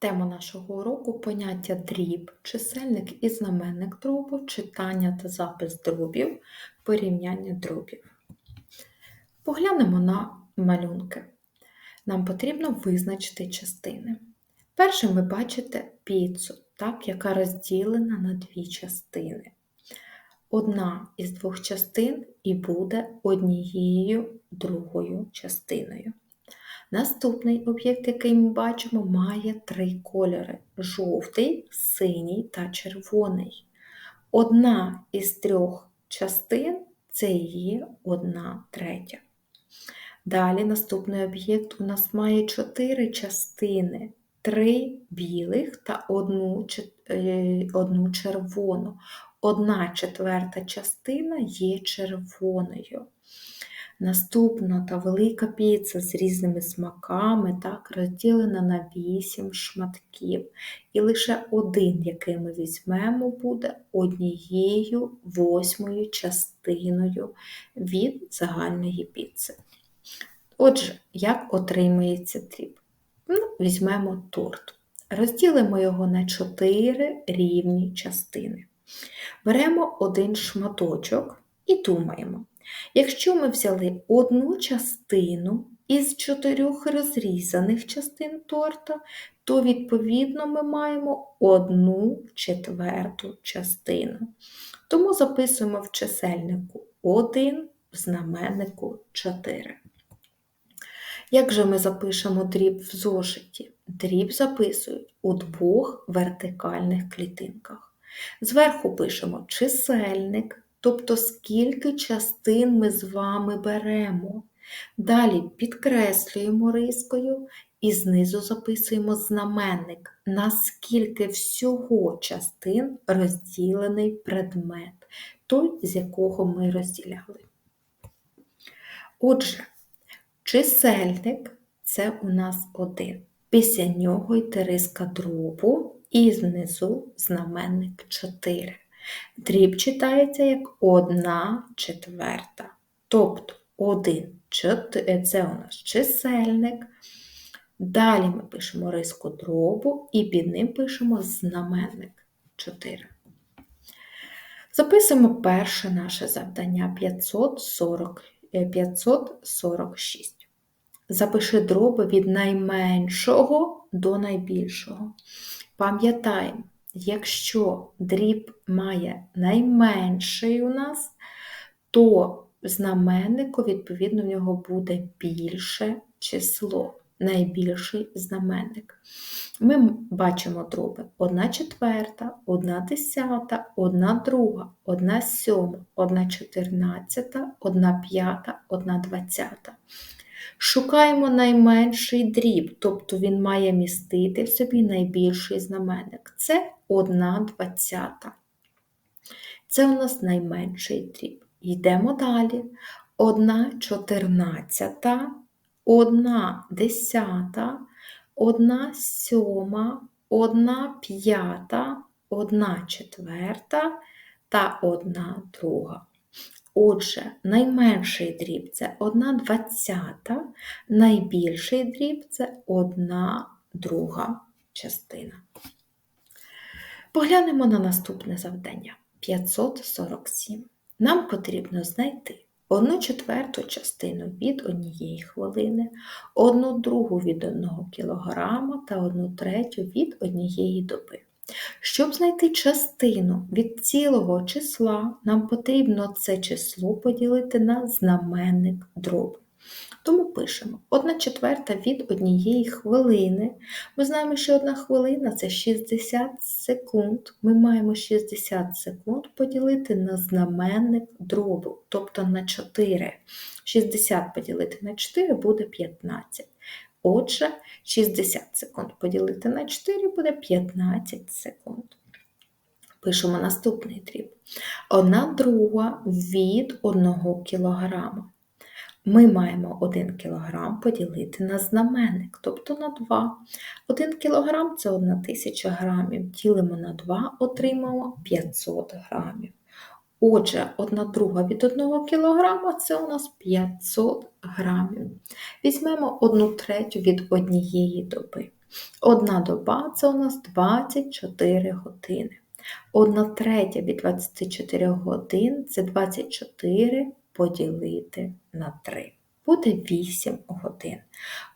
Тема нашого уроку поняття дріб, чисельник і знаменник дробу, читання та запис дробів, порівняння дробів. Поглянемо на малюнки. Нам потрібно визначити частини. Першим ви бачите піцу, так, яка розділена на дві частини. Одна із двох частин і буде однією другою частиною. Наступний об'єкт, який ми бачимо, має три кольори: жовтий, синій та червоний. Одна із трьох частин це є одна третя. Далі наступний об'єкт у нас має чотири частини, три білих та одну, е, одну червону. Одна четверта частина є червоною. Наступна та велика піца з різними смаками, так, розділена на 8 шматків. І лише один, який ми візьмемо, буде однією восьмою частиною від загальної піци. Отже, як отримується дріб? Ну, Візьмемо торт. Розділимо його на 4 рівні частини. Беремо один шматочок і думаємо. Якщо ми взяли одну частину із чотирьох розрізаних частин торта, то, відповідно, ми маємо одну четверту частину. Тому записуємо в чисельнику 1, в знаменнику 4. Як же ми запишемо дріб в зошиті? Дріб записують у двох вертикальних клітинках. Зверху пишемо чисельник, тобто скільки частин ми з вами беремо. Далі підкреслюємо рискою і знизу записуємо знаменник, наскільки всього частин розділений предмет, той, з якого ми розділяли. Отже, чисельник це у нас один. Після нього йде риска дробу і знизу знаменник 4. Дріб читається як одна четверта. Тобто 1 е, це у нас чисельник. Далі ми пишемо риску дробу і під ним пишемо знаменник 4. Записуємо перше наше завдання 540, 546. Е, Запиши дроби від найменшого до найбільшого. Пам'ятаємо, Якщо дріб має найменший у нас, то знаменнику, відповідно, в нього буде більше число, найбільший знаменник. Ми бачимо дроби 1 четверта, 1 десята, 1 друга, 1 сьома, 1 чотирнадцята, 1 п'ята, 1 двадцята. Шукаємо найменший дріб, тобто він має містити в собі найбільший знаменник. Це 1 двадцята. Це у нас найменший дріб. Йдемо далі. 1 чотирнадцята, 1 десята, 1 сьома, 1 п'ята, 1 четверта та 1 друга. Отже, найменший дріб це 1 двадцята, найбільший дріб це 1 друга частина. Поглянемо на наступне завдання 547. Нам потрібно знайти одну четверту частину від однієї хвилини, одну другу від 1 кг та одну третю від однієї доби. Щоб знайти частину від цілого числа, нам потрібно це число поділити на знаменник дроби. Тому пишемо 1 четверта від однієї хвилини. Ми знаємо, що одна хвилина це 60 секунд. Ми маємо 60 секунд поділити на знаменник дробу, тобто на 4. 60 поділити на 4 буде 15. Отже, 60 секунд поділити на 4 буде 15 секунд. Пишемо наступний дріб. Одна друга від 1 кг. Ми маємо 1 кг поділити на знаменник, тобто на 2. 1 кг це 1 тисяча грамів. Ділимо на 2, отримаємо 500 грамів. Отже, 1 друга від 1 кг це у нас 500 грамів. Візьмемо 1 третю від однієї доби. Одна доба це у нас 24 години. Одна третя від 24 годин це 24 поділити на 3. Буде 8 годин.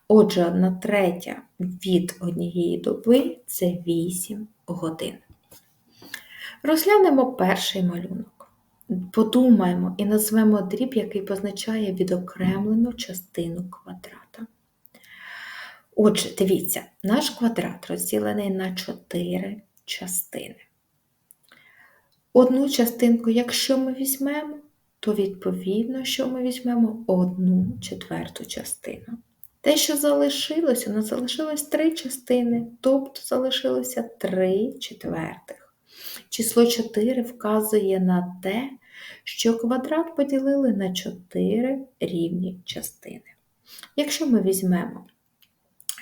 Отже, одна третя від однієї доби це 8 годин. Розглянемо перший малюнок. Подумаємо і назвемо дріб, який позначає відокремлену частину квадрата. Отже, дивіться, наш квадрат розділений на 4 частини. Одну частинку, якщо ми візьмемо, то відповідно, що ми візьмемо одну четверту частину. Те, що залишилось, у нас залишилось три частини, тобто залишилося 3 четвертих. Число 4 вказує на те, що квадрат поділили на 4 рівні частини. Якщо ми візьмемо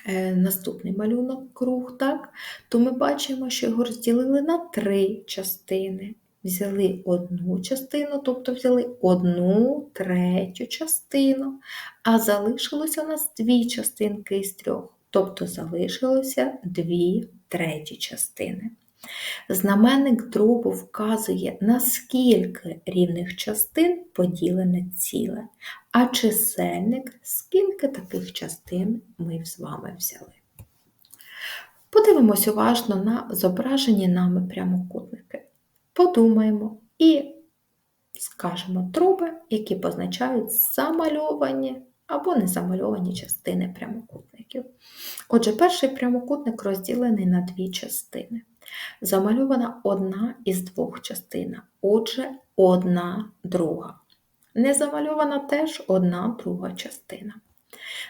е, наступний малюнок круг, так, то ми бачимо, що його розділили на 3 частини. Взяли одну частину, тобто взяли одну третю частину, а залишилося у нас дві частинки із трьох, тобто залишилося дві треті частини. Знаменник дробу вказує, на скільки рівних частин поділене ціле, а чисельник, скільки таких частин ми з вами взяли. Подивимось уважно на зображені нами прямокутники. Подумаємо і скажемо труби, які позначають замальовані або незамальовані частини прямокутників. Отже, перший прямокутник розділений на дві частини. Замальована одна із двох частин, отже, одна друга. Не замальована теж одна друга частина.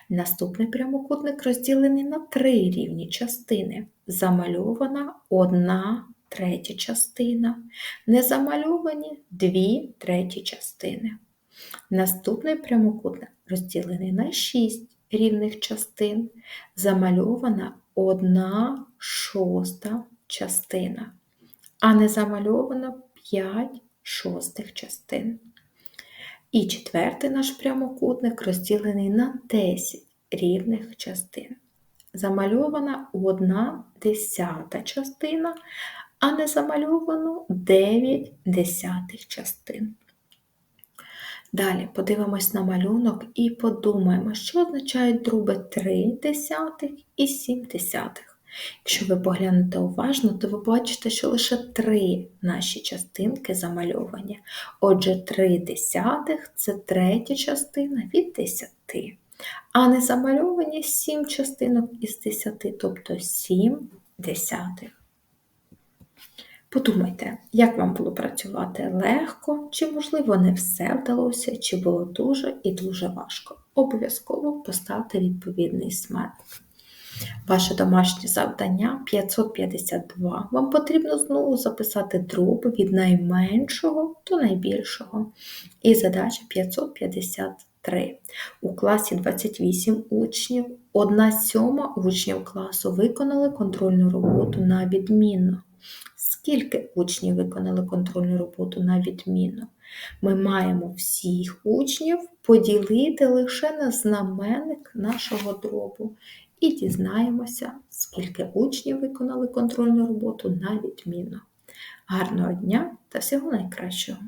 Наступний прямокутник розділений на три рівні частини. Замальована одна третя частина. Не замальовані дві треті частини. Наступний прямокутник розділений на шість рівних частин. Замальована одна шоста частина, а не замальовано 5 шостих частин. І четвертий наш прямокутник розділений на 10 рівних частин. Замальована одна десята частина, а не замальовано 9 десятих частин. Далі подивимось на малюнок і подумаємо, що означають дроби 3 десятих і 7 десятих. Якщо ви поглянете уважно, то ви бачите, що лише три наші частинки замальовані. Отже, три десятих це третя частина від десяти. А не замальовані сім частинок із десяти, тобто сім десятих. Подумайте, як вам було працювати легко, чи, можливо, не все вдалося, чи було дуже і дуже важко. Обов'язково поставте відповідний смайлик. Ваше домашнє завдання 552. Вам потрібно знову записати дроби від найменшого до найбільшого. І задача 553. У класі 28 учнів, 1 сьома учнів класу виконали контрольну роботу на відмінно. Скільки учнів виконали контрольну роботу на відмінно? Ми маємо всіх учнів поділити лише на знаменник нашого дробу і дізнаємося, скільки учнів виконали контрольну роботу на відмінно. Гарного дня та всього найкращого!